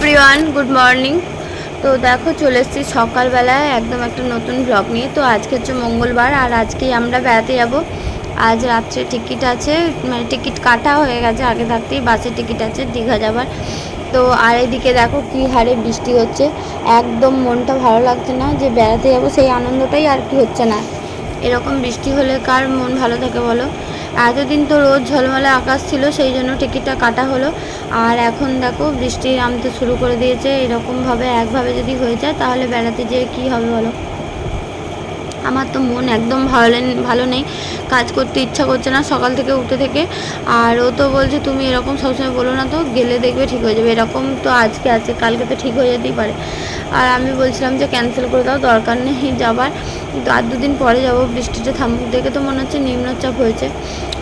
Everyone good morning তো দেখো, চলে এসেছি সকালবেলায় একদম একটা নতুন ব্লগ নিয়ে। তো আজকে হচ্ছে মঙ্গলবার, আর আজকেই আমরা বেড়াতে যাব। আজ রাত্রে টিকিট আছে মানে টিকিট কাটা হয়ে গেছে, আগে থাকতেই বাসের টিকিট আছে, দীঘা যাবার। তো আর এদিকে দেখো কী হারে বৃষ্টি হচ্ছে। একদম মনটা ভালো লাগছে না যে বেড়াতে যাব, সেই আনন্দটাই আর কি হচ্ছে না। এরকম বৃষ্টি হলে কার মন ভালো থাকে বলো? এতদিন তো রোজ ঝলমলে আকাশ ছিল, সেই জন্য টিকিটটা কাটা হলো। আর এখন দেখো, বৃষ্টি নামতে শুরু করে দিয়েছে, এরকমভাবে, একভাবে যদি হয়ে যায়, তাহলে বেড়াতে যেয়ে কী হবে বলো? আমার তো মন একদম ভালো ভালো নেই, কাজ করতে ইচ্ছা করছে না, সকাল থেকে উঠে থেকে। আর ও তো বলছে, তুমি এরকম সবসময় বলো না তো, গেলে দেখবে ঠিক হয়ে যাবে। এরকম তো আজকে আছে, কালকে তো ঠিক হয়ে যেতেই পারে। আর আমি বলছিলাম যে ক্যান্সেল করে দাও, দরকার নেই যাবার। আর দুদিন পরে যাব, বৃষ্টিটা থামুক, দেখে তো মনে হচ্ছে নিম্নচাপ হয়েছে।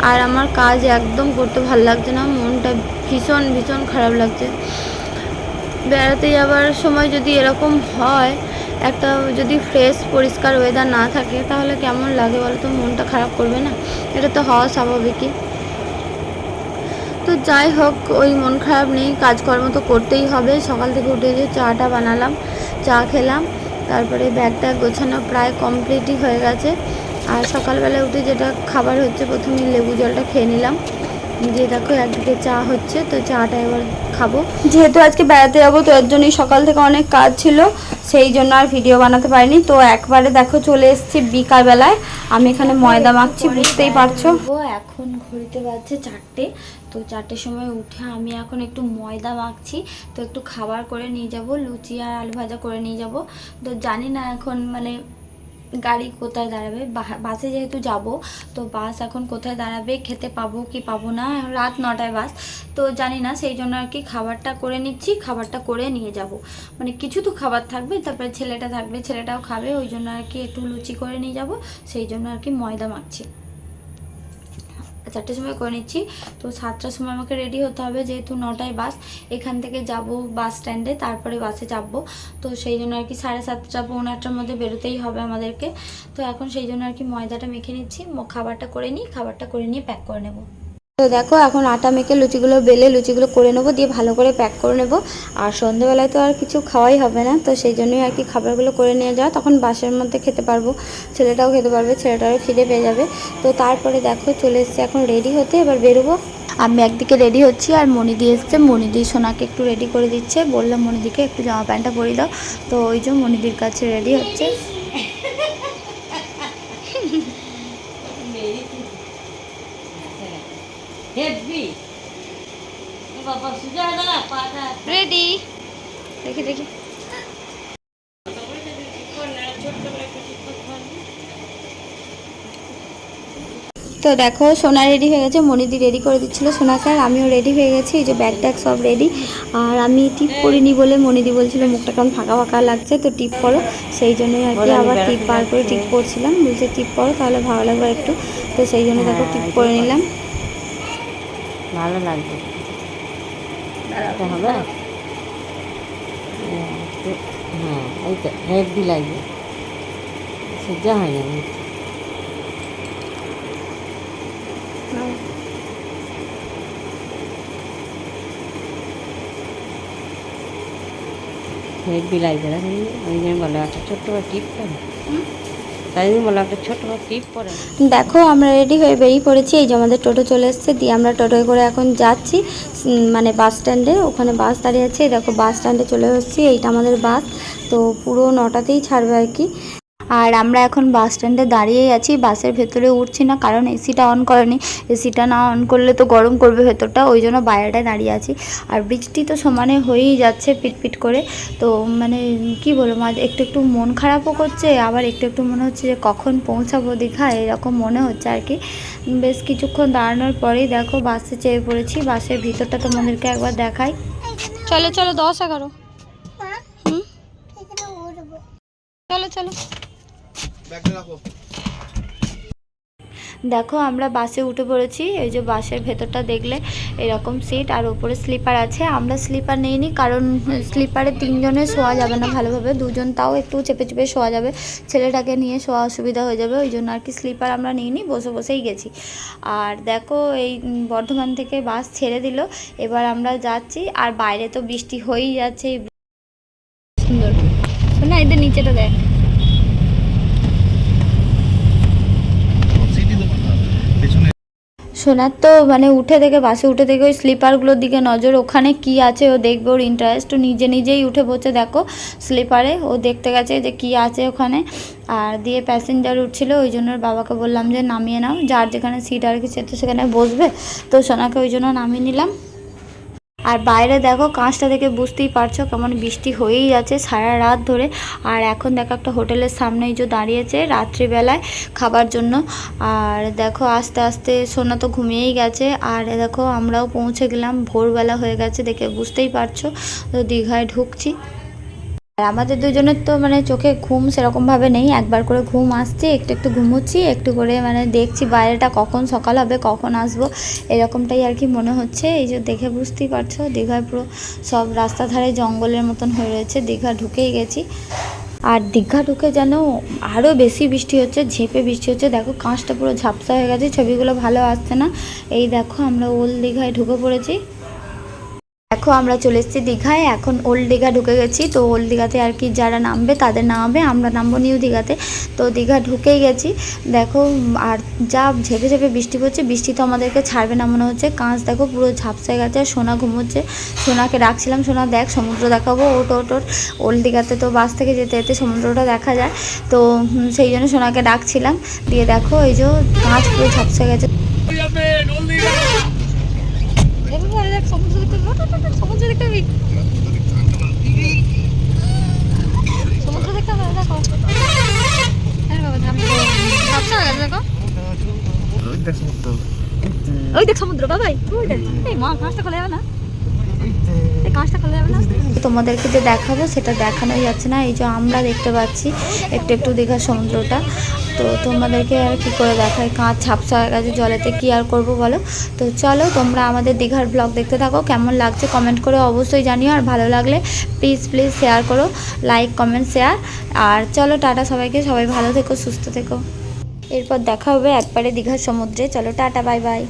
আর আমার কাজ একদম করতে ভালো লাগছে না, মনটা ভীষণ ভীষণ খারাপ লাগছে। বেড়াতে যাওয়ার সময় যদি এরকম হয়, একটা যদি ফ্রেশ পরিষ্কার ওয়েদার না থাকে, তাহলে কেমন লাগে বলো তো মনটা খারাপ করবে না? এটা তো হওয়া স্বাভাবিকই। তো যাই হোক, ওই মন খারাপ নেই, কাজকর্ম তো করতেই হবে। সকাল থেকে উঠে যে চাটা বানালাম চা খেলাম। তারপরে ব্যাগটা গোছানো প্রায় কমপ্লিটই হয়ে গেছে। আর সকালবেলা উঠে যেটা খাবার হচ্ছে, প্রথমে লেবু জলটা খেয়ে নিলাম। যে দেখো একদিকে চা হচ্ছে তো চাটা এবার খাব। যেহেতু আজকে বেড়াতে যাব তো এর জন্যই সকাল থেকে অনেক কাজ ছিল সেই জন্য আর ভিডিও বানাতে পারিনি। তো একবারে দেখো চলে এসেছি বিকালবেলায়। আমি এখানে ময়দা মাখছি বুঝতেই পারছ। এখন ঘড়িতে বাজছে চারটে তো চারটের সময় উঠে আমি এখন একটু ময়দা মাখছি তো একটু খাবার করে নিয়ে যাব লুচি আর আলু ভাজা করে নিয়ে যাব। তো জানি না এখন মানে গাড়ি কোথায় দাঁড়াবে? বাসে যেহেতু যাব, তো বাস এখন কোথায় দাঁড়াবে? খেতে পাবো কি পাবো না? রাত নটায় বাস। তো জানি না, সেই জন্য আর কি খাবারটা করে নিচ্ছি, খাবারটা করে নিয়ে যাব। মানে কিছু তো খাবার থাকবে, তারপরে ছেলেটা থাকবে, ছেলেটাও খাবে, ওই জন্য আর কি একটু লুচি করে নিয়ে যাব, সেই জন্য আর কি ময়দা মাখছি। চারটের সময় করে নিচ্ছি। তো সাতটার সময় আমাকে রেডি হতে হবে, যেহেতু নটায় বাস, এখান থেকে যাব বাস স্ট্যান্ডে তারপরে বাসে যাব। তো সেই জন্য আর কি সাড়ে সাতটা, পৌনে আটটার মধ্যে বেরোতেই হবে আমাদেরকে। তো এখন সেই জন্য আর কি ময়দাটা মেখে নিচ্ছি খাবারটা করে নিই, খাবারটা করে নিয়ে প্যাক করে নেব। তো দেখো, এখন আটা মেখে লুচিগুলো, বেলে লুচিগুলো করে নেব, দিয়ে ভালো করে প্যাক করে নেব। আর সন্ধ্যেবেলায় তো আর কিছু খাওয়াই হবে না, তো সেই জন্যই আর কি খাবারগুলো করে নিয়ে যাওয়া। তখন বাসের মধ্যে খেতে পারব, ছেলেটাও খেতে পারবে ছেলেটারও খিদে পেয়ে যাবে। তো তারপরে দেখো, চলে এসেছি এখন রেডি হতে, এবার বেরোবো। আমি একদিকে রেডি হচ্ছি, আর মনিদি এসছে। মনিদি সোনাকে একটু রেডি করে দিচ্ছে। বললাম, মনিদিকে একটু জামা প্যান্টটা পরিয়ে দাও। তো ওই যে মনিদির কাছে রেডি হচ্ছে। হেভি বাবা সুজা না পাটা রেডি দেখি দেখি। তো দেখো সোনা রেডি হয়ে গেছে মনিদি রেডি করে দিচ্ছিল সোনাকে আর আমিও রেডি হয়ে গেছি এই যে ব্যাগ ট্যাগ সব রেডি আর আমি টিপ করিনি বলে মনিদি বলছিল মুখটা কেমন ফাঁকা ফাঁকা লাগছে তো টিপ করো। সেই জন্যই আর কি আবার টিপ বার করে টিপ করছিলাম বলছে টিপ করো তাহলে ভালো লাগবে একটু। তো সেই জন্য দেখো টিপ করে নিলাম। ভালো লাগবে এটা হবে হ্যাঁ, একটু- হ্যাঁ এই তো হেভি লাগবে সোজা হয়ে যাবে হেভি লাগবে দেখেন ওই জন্য বলে একটা ছোট্ট করে টিপ দেখো, আমরা রেডি হয়ে বেরিয়ে পড়েছি। এই যে আমাদের টোটো চলে এসছে, দিয়ে আমরা টোটোয় করে এখন যাচ্ছি। মানে বাস স্ট্যান্ডে ওখানে বাস দাঁড়িয়ে আছে। দেখো বাস স্ট্যান্ডে চলে এসেছি। এইটা আমাদের বাস তো পুরো নটাতেই ছাড়বে আর কি। আর আমরা এখন বাস স্ট্যান্ডে দাঁড়িয়েই আছি। বাসের ভেতরে উঠছি না কারণ এসিটা অন করেনি। এসিটা না অন করলে তো গরম করবে ভেতরটা ওই জন্য বাইরেটায় দাঁড়িয়ে আছি। আর বৃষ্টি তো সমানে হয়েই যাচ্ছে পিটপিট করে। তো মানে কি বলব মাঝে একটু একটু মন খারাপও করছে আবার একটু একটু মনে হচ্ছে যে কখন পৌঁছাবো দীঘা এরকম মনে হচ্ছে আর কি। বেশ কিছুক্ষণ দাঁড়ানোর পরেই দেখো বাসে চেয়ে পড়েছি। বাসের ভিতরটা তোমাদেরকে একবার দেখাই। চলো চলো দশ এগারো। চলো চলো। দেখো, আমরা বাসে উঠে পড়েছি। এই যে বাসের ভেতরটা দেখলে এরকম সিট আর ওপরে স্লিপার আছে। আমরা স্লিপার নিইনি, কারণ স্লিপারে তিনজনে শোয়া যাবে না ভালোভাবে। দুজন তাও একটু চেপে চেপে শোয়া যাবে। ছেলেটাকে নিয়ে শোয়া অসুবিধা হয়ে যাবে, ওই জন্য আর কি স্লিপার আমরা নিইনি, বসে বসেই গেছি। আর দেখো, এই বর্ধমান থেকে বাস ছেড়ে দিল। এবার আমরা যাচ্ছি, আর বাইরে তো বৃষ্টি হয়েই যাচ্ছে। সুন্দর। না এদের নিচেটা দেখ। সোনার তো মানে উঠে থেকে বাসে উঠে থেকে ওই স্লিপারগুলোর দিকে নজর, ওখানে কি আছে ও দেখবে ওর ইন্টারেস্ট ও নিজে নিজেই উঠে বসে দেখো স্লিপারে, ও দেখতে গেছে যে কি আছে ওখানে। আর দিয়ে প্যাসেঞ্জার উঠছিল, ওই জন্য বাবাকে বললাম যে নামিয়ে নাও, যার যেখানে সিট আর কি সে তো সেখানে বসবে। তো সোনাকে ওই জন্য নামিয়ে নিলাম। আর বাইরে দেখো, কাঁচটা দেখে বুঝতেই পারছ কেমন বৃষ্টি হয়েই যাচ্ছে সারা রাত ধরে। আর এখন দেখো একটা হোটেলের সামনেই যে দাঁড়িয়েছে রাত্রিবেলায় খাবার জন্য। আর দেখো, আস্তে আস্তে সোনা তো ঘুমিয়েই গেছে। আর দেখো, আমরাও পৌঁছে গেলাম, ভোরবেলা হয়ে গেছে দেখে বুঝতেই পারছ। তো দীঘায় ঢুকছি। আর আমাদের দুজনের তো মানে চোখে ঘুম সেরকমভাবে নেই। একবার করে ঘুম আসছে, একটু একটু ঘুমোচ্ছি, একটু করে মানে দেখছি বাইরেটা কখন সকাল হবে, কখন আসব, এরকমটাই আর কি মনে হচ্ছে। এই যে দেখে বুঝতেই পারছ, দীঘায় পুরো সব রাস্তা ধারে জঙ্গলের মতন হয়ে রয়েছে, দীঘা ঢুকেই গেছি। আর দীঘা ঢুকে যেন আরও বেশি বৃষ্টি হচ্ছে, ঝেঁপে বৃষ্টি হচ্ছে। দেখো কাঁচটা পুরো ঝাপসা হয়ে গেছে, ছবিগুলো ভালো আসছে না। এই দেখো আমরা ওল দীঘায় ঢুকে পড়েছি। দেখো, আমরা চলে এসেছি দীঘায়। এখন ওল্ড দীঘা ঢুকে গেছি। তো ওল্ড দীঘাতে আর কি যারা নামবে, তাদের নামবে। আমরা নামবো নিউ দীঘাতে তো। দীঘা ঢুকেই গেছি। দেখো, আর যা ঝেপে ঝেপে বৃষ্টি পড়ছে, বৃষ্টি তো আমাদেরকে ছাড়বে না মনে হচ্ছে। কাঁচ দেখো, পুরো ঝাপসা হয়ে গেছে আর সোনা ঘুমোচ্ছে। সোনাকে ডাকছিলাম সোনা দেখ, সমুদ্র দেখাবো। ওট ওট ওল্ড দীঘাতে তো বাস থেকে যেতে যেতে সমুদ্রটা দেখা যায়। তো সেই জন্য সোনাকে ডাকছিলাম দিয়ে দেখো, এই যে কাঁচ পুরো ঝাপসা হয়ে গেছে সমুদ্র দেখতে সমুদ্র দেখতে হবে দেখো। ওই দেখ সমুদ্র। বাবাই ওই দেখ। এই মা খোলা না? তোমাদেরকে যে দেখাবো, সেটা দেখানোই যাচ্ছে না। এই যে আমরা দেখতে পাচ্ছি একটু একটু দীঘার সমুদ্রটা। তো তোমাদেরকে আর কি করে দেখায়, কাঁচ ছাপসা হয়ে গেছে জলেতে কি আর করব বলো? তো চলো, তোমরা আমাদের দীঘার ব্লগ দেখতে থাকো। কেমন লাগছে কমেন্ট করে অবশ্যই জানিও। আর ভালো লাগলে প্লিজ প্লিজ শেয়ার করো। লাইক কমেন্ট শেয়ার আর চলো, টাটা সবাইকে। সবাই ভালো থেকো, সুস্থ থেকো। এরপর দেখা হবে একবারে দীঘার সমুদ্রে। চলো, টাটা বাই বাই